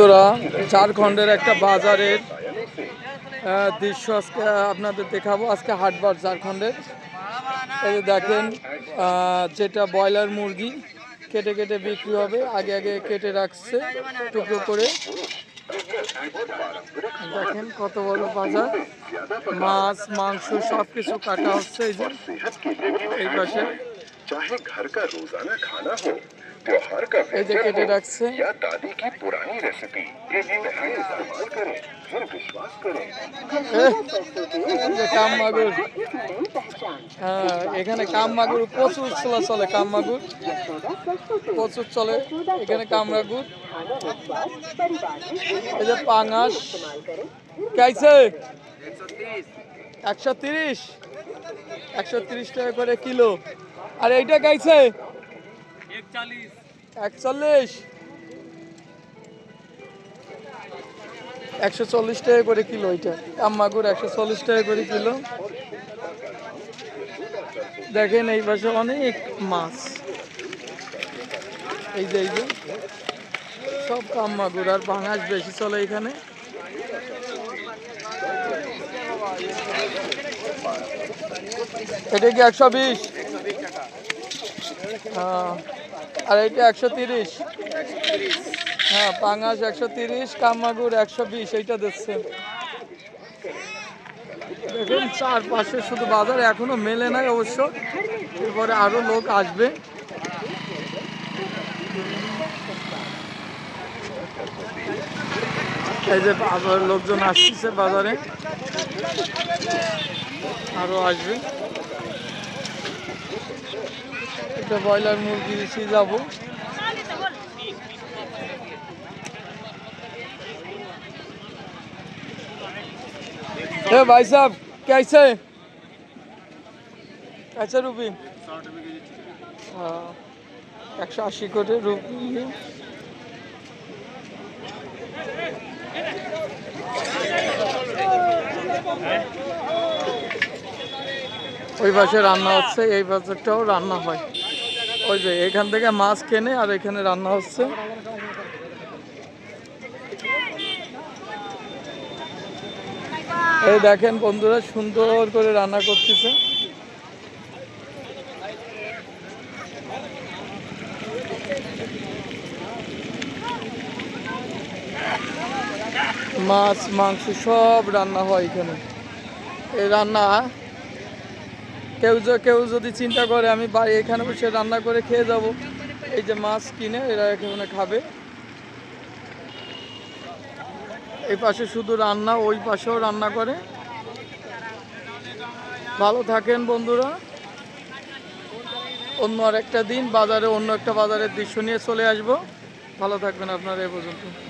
বন্ধুরা, ঝাড়খণ্ডের একটা বাজারের দৃশ্য আজকে আপনাদের দেখাবো আজকে হাটবার ঝাড়খণ্ডের। এই দেখেন যেটা ব্রয়লার মুরগি, কেটে কেটে বিক্রি হবে, আগে আগে কেটে রাখছে, টুকরো করে। দেখেন কত বড় বাজার, মাছ, মাংস সব কিছু কাটা হচ্ছে এই যে, এই পাশে। चाहे घर का रोजाना खाना हो त्योहार का এই যে কেটে রাখছে या दादी की पुरानी रेसिपी पहले इस्तेमाल करें फिर विश्वास करें এহ, এই যে কাম মাগুর হ্যাঁ এখানে কাম মাগুর প্রচুর চলা চলে কাম মাগুর প্রচুর চলে এখানে কামরাগুর এই যে পাঙাশ কাইছে একশো তিরিশ একশো তিরিশ টাকা করে কিলো আর এইটা গাইছে একচল্লিশ। একশো চল্লিশ টাকা করে কিলো এটা কামমাগুর একশো চল্লিশ টাকা করে কিলো। দেখেন এই পাশে অনেক মাছ। এই যে এই যে। সব কামমাগুর আর বাঙাশ বেশি চলে এখানে। এটা কি একশো বিশ? আর এটা একশো তিরিশ। হ্যাঁ পাঙাশ একশো তিরিশ কামাগুর একশো বিশ, এইটা দিচ্ছে। দেখুন, চারপাশে শুধু বাজার, এখনও মেলে নাই অবশ্য। এরপরে আরও লোক আসবে। এই যে লোকজন আসছে বাজারে। আরও আসবে। একটা ব্রয়লার মুরগি বেশি যাবো ए भाई साहब कैसे कैसे रुपी हाँ একশো আশি করে রুপি ওই পাশে রান্না হচ্ছে, এই বাজারটাও রান্না হয়। ওই যে এখান থেকে মাছ কেনে আর এখানে রান্না হচ্ছে। এই দেখেন বন্ধুরা, সুন্দর করে রান্না করতেছে। মাছ, মাংস সব রান্না হয় এখানে। এই রান্না কেউ কেউ যদি চিন্তা করে, আমি বাড়ি এখানে বসে রান্না করে খেয়ে যাব। এই যে মাছ কিনে এরা এখানে খাবে। এই পাশে শুধু রান্না, ওই পাশেও রান্না করে। ভালো থাকেন বন্ধুরা। অন্য আর একটা দিন, বাজারে অন্য একটা বাজারের দৃশ্য নিয়ে চলে আসব। ভালো থাকবেন আপনারা, এ পর্যন্ত।